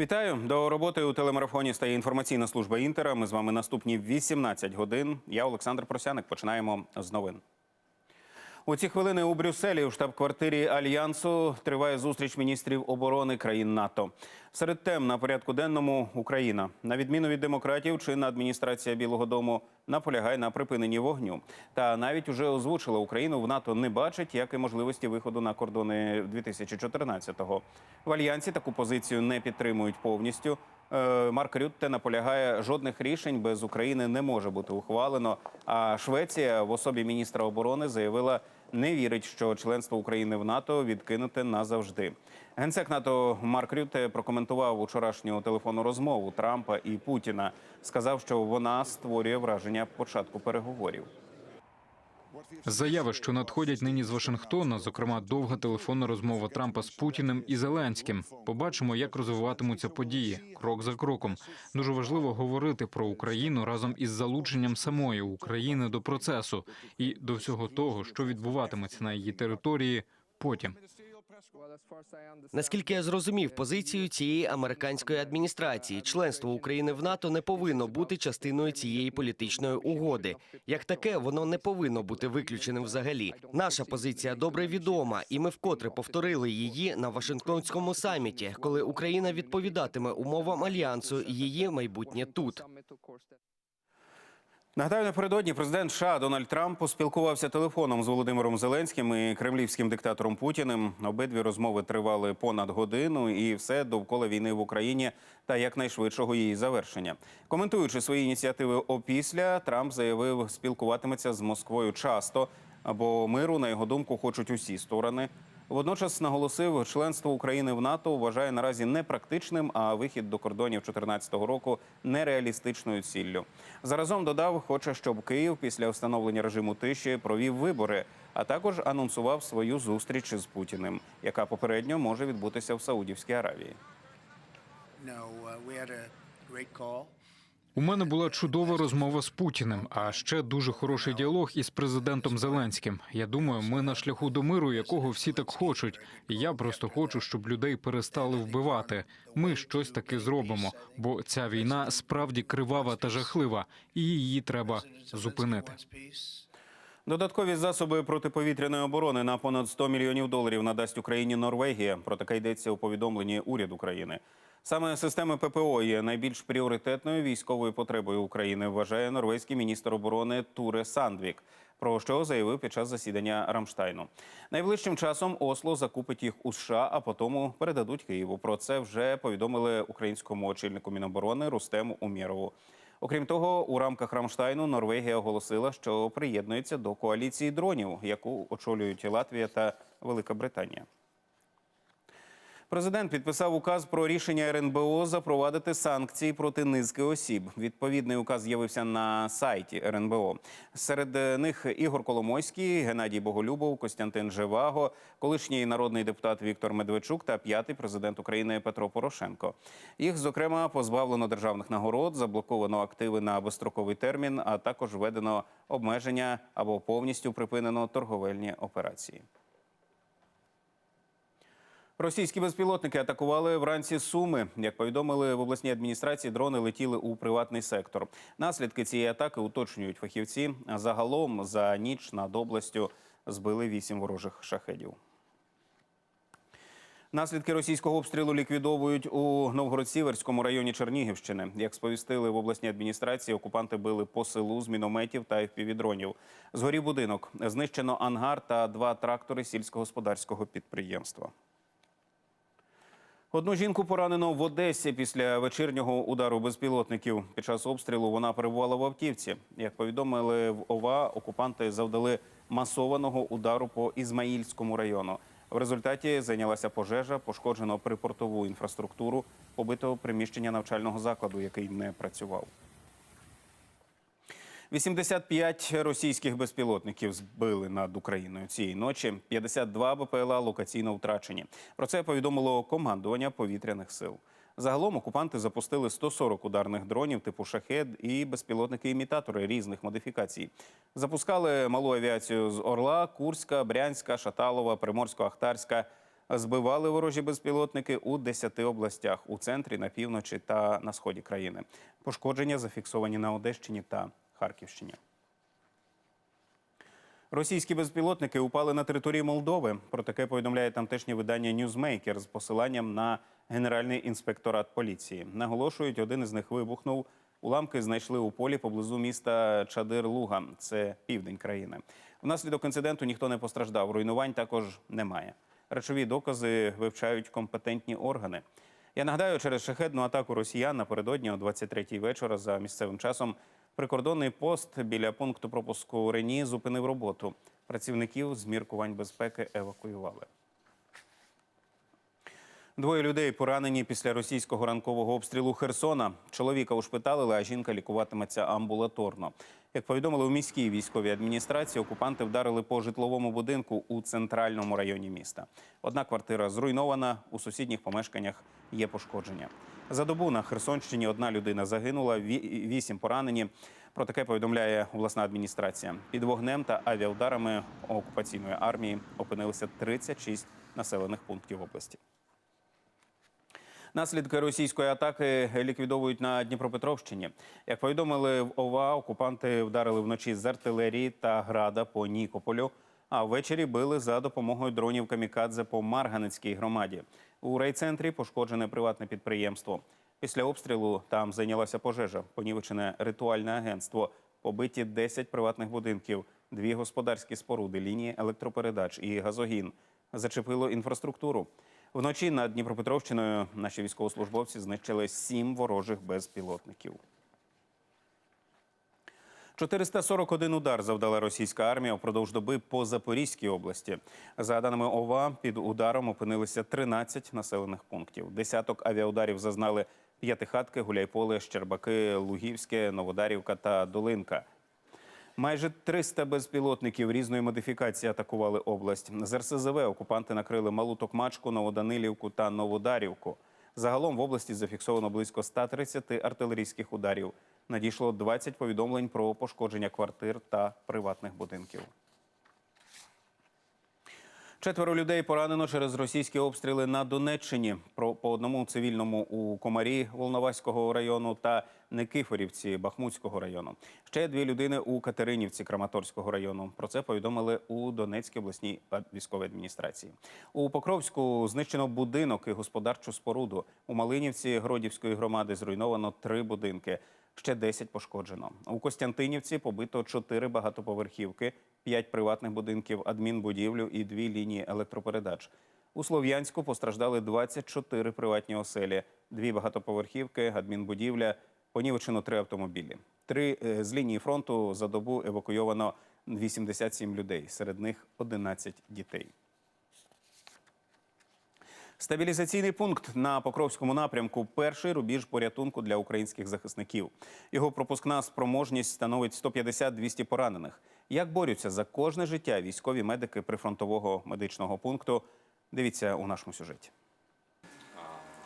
Вітаю до роботи у телемарафоні стає інформаційна служба Інтера. Ми з вами наступні 18 годин. Я Олександр Просяник. Починаємо з новин. У ці хвилини у Брюсселі у штаб-квартирі Альянсу триває зустріч міністрів оборони країн НАТО. Серед тем на порядку денному Україна. На відміну від демократів, чинна адміністрація Білого Дому наполягає на припиненні вогню. Та навіть уже озвучила Україну в НАТО не бачить, як і можливості виходу на кордони 2014-го. В альянсі таку позицію не підтримують повністю. Е, Марк Рютте наполягає, жодних рішень без України не може бути ухвалено. А Швеція в особі міністра оборони заявила, не вірить, що членство України в НАТО відкинуте назавжди. Генсек НАТО Марк Рютте прокоментував учорашню телефонну розмову Трампа і Путіна. Сказав, що вона створює враження початку переговорів. Заяви, що надходять нині з Вашингтона, зокрема довга телефонна розмова Трампа з Путіним і Зеленським. Побачимо, як розвиватимуться події крок за кроком. Дуже важливо говорити про Україну разом із залученням самої України до процесу і до всього того, що відбуватиметься на її території потім. Наскільки я зрозумів позицію цієї американської адміністрації, членство України в НАТО не повинно бути частиною цієї політичної угоди. Як таке, воно не повинно бути виключеним взагалі. Наша позиція добре відома, і ми вкотре повторили її на Вашингтонському саміті, коли Україна відповідатиме умовам альянсу і її майбутнє тут. Нагадаю, напередодні президент США Дональд Трамп поспілкувався телефоном з Володимиром Зеленським і кремлівським диктатором Путіним. Обидві розмови тривали понад годину, і все довкола війни в Україні та якнайшвидшого її завершення. Коментуючи свої ініціативи опісля, Трамп заявив, спілкуватиметься з Москвою часто, бо миру, на його думку, хочуть усі сторони. Водночас наголосив, членство України в НАТО вважає наразі непрактичним, а вихід до кордонів 2014 року нереалістичною ціллю. Заразом додав, хоче, щоб Київ після встановлення режиму тиші провів вибори, а також анонсував свою зустріч з Путіним, яка попередньо може відбутися в Саудівській Аравії. У мене була чудова розмова з Путіним, а ще дуже хороший діалог із президентом Зеленським. Я думаю, ми на шляху до миру, якого всі так хочуть. Я просто хочу, щоб людей перестали вбивати. Ми щось таки зробимо, бо ця війна справді кривава та жахлива, і її треба зупинити. Додаткові засоби протиповітряної оборони на понад 100 мільйонів доларів надасть Україні Норвегія. Про таке йдеться у повідомленні уряду України. Саме системи ППО є найбільш пріоритетною військовою потребою України, вважає норвезький міністр оборони Туре Сандвік. Про що заявив під час засідання Рамштайну. Найближчим часом Осло закупить їх у США, а потім передадуть Києву. Про це вже повідомили українському очільнику Міноборони Рустему Умєрову. Окрім того, у рамках Рамштайну Норвегія оголосила, що приєднується до коаліції дронів, яку очолюють Латвія та Велика Британія. Президент підписав указ про рішення РНБО запровадити санкції проти низки осіб. Відповідний указ з'явився на сайті РНБО. Серед них Ігор Коломойський, Геннадій Боголюбов, Костянтин Живаго, колишній народний депутат Віктор Медведчук та п'ятий президент України Петро Порошенко. Їх, зокрема, позбавлено державних нагород, заблоковано активи на безстроковий термін, а також введено обмеження або повністю припинено торговельні операції. Російські безпілотники атакували вранці Суми. Як повідомили в обласній адміністрації, дрони летіли у приватний сектор. Наслідки цієї атаки уточнюють фахівці. Загалом за ніч над областю збили вісім ворожих шахедів. Наслідки російського обстрілу ліквідовують у Новгород-Сіверському районі Чернігівщини. Як сповістили в обласній адміністрації, окупанти били по селу з мінометів та впівдронів. Згорів будинок. Знищено ангар та два трактори сільськогосподарського підприємства. Одну жінку поранено в Одесі після вечірнього удару безпілотників. Під час обстрілу вона перебувала в автівці. Як повідомили в ОВА, окупанти завдали масованого удару по Ізмаїльському району. В результаті зайнялася пожежа, пошкоджено припортову інфраструктуру, побито приміщення навчального закладу, який не працював. 85 російських безпілотників збили над Україною цієї ночі. 52 БПЛА локаційно втрачені. Про це повідомило командування повітряних сил. Загалом окупанти запустили 140 ударних дронів типу шахед і безпілотники-імітатори різних модифікацій. Запускали малу авіацію з Орла, Курська, Брянська, Шаталова, Приморсько-Ахтарська. збивали ворожі безпілотники у 10 областях у центрі, на півночі та на сході країни. Пошкодження зафіксовані на Одещині та Харківщині. Російські безпілотники упали на території Молдови. Про таке повідомляє тамтешнє видання Newsmaker з посиланням на Генеральний інспекторат поліції. Наголошують, один із них вибухнув. Уламки знайшли у полі поблизу міста Чадир-Луга. Це південь країни. Внаслідок інциденту ніхто не постраждав. Руйнувань також немає. Речові докази вивчають компетентні органи. Я нагадаю, через шахедну атаку росіян напередодні о 23-й вечора за місцевим часом прикордонний пост біля пункту пропуску Рені зупинив роботу. Працівників з міркувань безпеки евакуювали. Двоє людей поранені після російського ранкового обстрілу Херсона. Чоловіка ушпиталили, а жінка лікуватиметься амбулаторно. Як повідомили у міській військовій адміністрації, окупанти вдарили по житловому будинку у центральному районі міста. Одна квартира зруйнована, у сусідніх помешканнях є пошкодження. За добу на Херсонщині одна людина загинула, вісім поранені. Про таке повідомляє обласна адміністрація. Під вогнем та авіаударами окупаційної армії опинилися 36 населених пунктів області. Наслідки російської атаки ліквідовують на Дніпропетровщині. Як повідомили в ОВА, окупанти вдарили вночі з артилерії та града по Нікополю, а ввечері били за допомогою дронів камікадзе по Марганецькій громаді. У райцентрі пошкоджене приватне підприємство. Після обстрілу там зайнялася пожежа, понівечене ритуальне агентство, побиті 10 приватних будинків, дві господарські споруди, лінії електропередач і газогін. Зачепило інфраструктуру. Вночі над Дніпропетровщиною наші військовослужбовці знищили сім ворожих безпілотників. 441 удар завдала російська армія впродовж доби по Запорізькій області. За даними ОВА, під ударом опинилися 13 населених пунктів. Десяток авіаударів зазнали П'ятихатки, Гуляйполе, Щербаки, Лугівське, Новодарівка та Долинка. Майже 300 безпілотників різної модифікації атакували область. З РСЗВ окупанти накрили Малу Токмачку, Новоданилівку та Новодарівку. Загалом в області зафіксовано близько 130 артилерійських ударів. Надійшло 20 повідомлень про пошкодження квартир та приватних будинків. Четверо людей поранено через російські обстріли на Донеччині. Про по одному цивільному у Комарі Волноваського району та Никифорівці Бахмутського району. Ще дві людини у Катеринівці Краматорського району. Про це повідомили у Донецькій обласній військовій адміністрації. У Покровську знищено будинок і господарчу споруду. У Малинівці Гродівської громади зруйновано три будинки. Ще 10 пошкоджено. У Костянтинівці побито 4 багатоповерхівки, 5 приватних будинків, адмінбудівлю і 2 лінії електропередач. У Слов'янську постраждали 24 приватні оселі, 2 багатоповерхівки, адмінбудівля, понівечено 3 автомобілі. Три е, з лінії фронту за добу евакуйовано 87 людей, серед них 11 дітей. Стабілізаційний пункт на Покровському напрямку перший рубіж порятунку для українських захисників. Його пропускна спроможність становить 150-200 поранених. Як борються за кожне життя військові медики прифронтового медичного пункту? Дивіться у нашому сюжеті.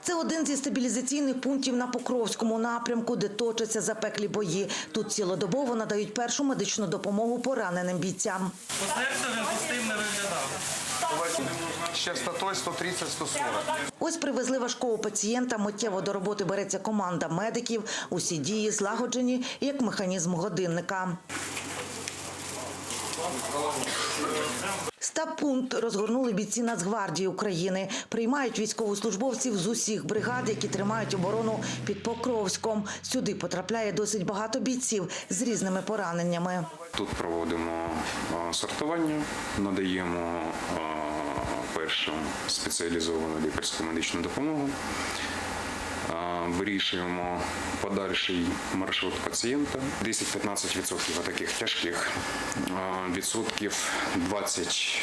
Це один зі стабілізаційних пунктів на Покровському напрямку, де точаться запеклі бої. Тут цілодобово надають першу медичну допомогу пораненим бійцям. По серцю він пустим не виглядав. З частотою 130-140. Ось привезли важкого пацієнта. Миттєво до роботи береться команда медиків. Усі дії злагоджені як механізм годинника. Стаб-пункт розгорнули бійці Нацгвардії України. Приймають військовослужбовців з усіх бригад, які тримають оборону під Покровськом. Сюди потрапляє досить багато бійців з різними пораненнями. Тут проводимо сортування, надаємо першим спеціалізовану лікарську медичну допомогу. Вирішуємо подальший маршрут пацієнта. 10-15% таких тяжких, відсотків 20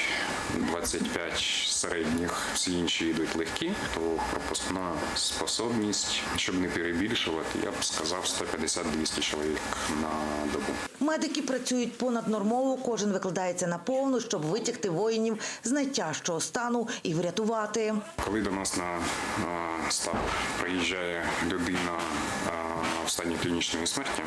25 середніх, всі інші йдуть легкі, то пропускна способність, щоб не перебільшувати, я б сказав 150-200 чоловік на добу. Медики працюють понаднормово, кожен викладається на повну, щоб витягти воїнів з найтяжчого стану і врятувати. Коли до нас на став приїжджає людина в стані клінічної смерті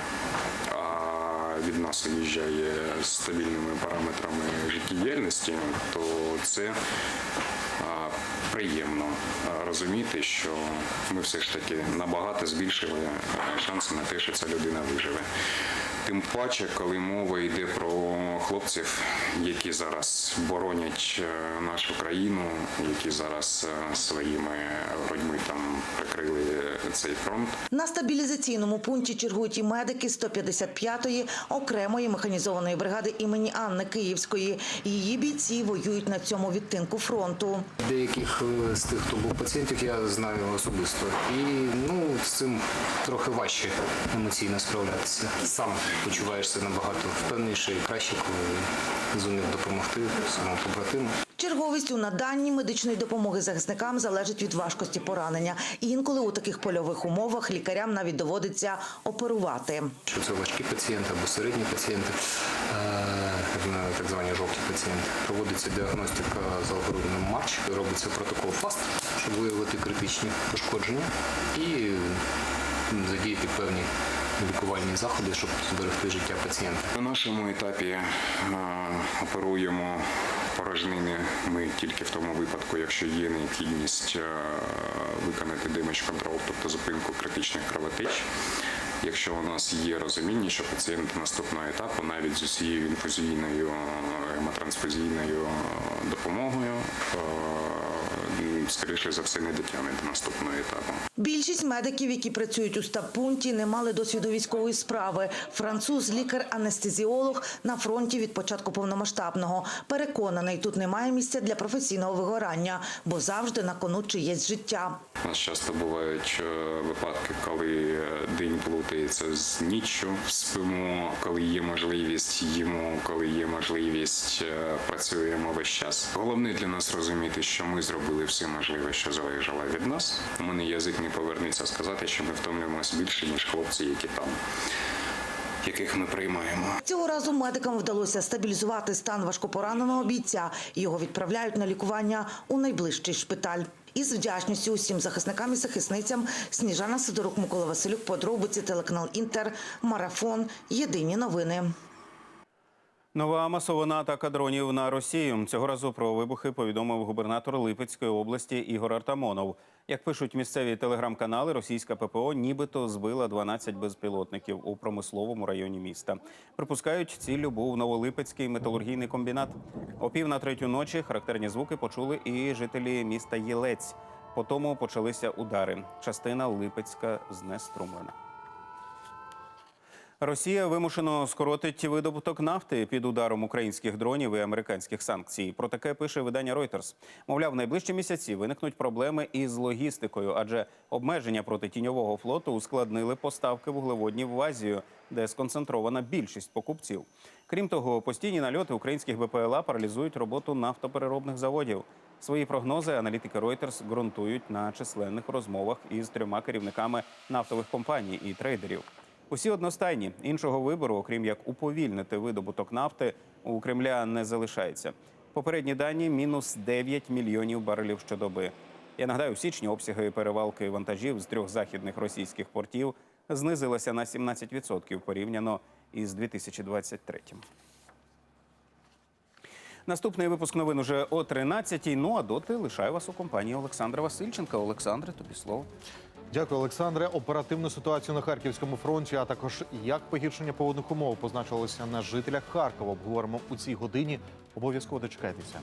від нас виїжджає з стабільними параметрами життєдіяльності, то це приємно розуміти, що ми все ж таки набагато збільшили шанси на те, що ця людина виживе. Тим паче, коли мова йде про хлопців, які зараз боронять е, нашу країну, які зараз е, своїми грудьми там прикрили цей фронт. На стабілізаційному пункті чергують і медики 155-ї окремої механізованої бригади імені Анни Київської. Її бійці воюють на цьому відтинку фронту. Деяких е, з тих, хто був пацієнтів, я знаю особисто. І ну з цим трохи важче емоційно справлятися. Сам почуваєшся набагато впевненіше і краще, коли зумів допомогти своєму побратиму. Черговість у наданні медичної допомоги захисникам залежить від важкості поранення. І інколи у таких польових умовах лікарям навіть доводиться оперувати. Що це важкі пацієнти або середні пацієнти, е, так звані жовті пацієнти. Проводиться діагностика за алгоритмом МАРЧ, робиться протокол ФАСТ, щоб виявити критичні пошкодження і задіяти певні лікувальні заходи, щоб зберегти життя пацієнта. На нашому етапі е, оперуємо порожнини ми тільки в тому випадку, якщо є необхідність е, виконати damage control, тобто зупинку критичних кровотеч. Якщо у нас є розуміння, що пацієнт наступного етапу навіть з усією інфузійною гемотрансфузійною е, допомогою, скоріше за все, не дотягне до наступного етапу. Більшість медиків, які працюють у стаб-пункті, не мали досвіду військової справи. Француз, лікар-анестезіолог на фронті від початку повномасштабного. Переконаний, тут немає місця для професійного вигорання, бо завжди на кону чиєсь життя. У нас часто бувають е, випадки, коли е, день плутається з ніччю. Спимо, коли є можливість, їмо, коли є можливість, е, працюємо весь час. Головне для нас розуміти, що ми зробили все можливе, що залежало від нас. У мене язик не повернеться сказати, що ми втомлюємося більше ніж хлопці, які там, яких ми приймаємо. Цього разу медикам вдалося стабілізувати стан важкопораненого бійця. Його відправляють на лікування у найближчий шпиталь. Із вдячністю усім захисникам і захисницям Сніжана Сидорук, Микола Василюк, подробиці, телеканал Інтер, Марафон, Єдині новини. Нова масована атака дронів на Росію. Цього разу про вибухи повідомив губернатор Липецької області Ігор Артамонов. Як пишуть місцеві телеграм-канали, російська ППО нібито збила 12 безпілотників у промисловому районі міста. Припускають, ціллю був Новолипецький металургійний комбінат. О пів на третю ночі характерні звуки почули і жителі міста Єлець. По тому почалися удари. Частина Липецька знеструмлена. Росія вимушено скоротить видобуток нафти під ударом українських дронів і американських санкцій. Про таке пише видання Reuters. Мовляв, найближчі місяці виникнуть проблеми із логістикою, адже обмеження проти тіньового флоту ускладнили поставки вуглеводнів в Азію, де сконцентрована більшість покупців. Крім того, постійні нальоти українських БПЛА паралізують роботу нафтопереробних заводів. Свої прогнози аналітики Reuters ґрунтують на численних розмовах із трьома керівниками нафтових компаній і трейдерів. Усі одностайні іншого вибору, окрім як уповільнити видобуток нафти, у Кремля не залишається. Попередні дані мінус 9 мільйонів барелів щодоби. Я нагадаю, в січні обсяги перевалки вантажів з трьох західних російських портів знизилися на 17% порівняно із 2023. Наступний випуск новин уже о 13-й. Ну а доти лишаю вас у компанії Олександра Васильченка. Олександре, тобі слово. Дякую, Олександре. Оперативну ситуацію на харківському фронті, а також як погіршення погодних умов позначилося на жителях Харкова. Обговоримо у цій годині. Обов'язково дочекайтеся.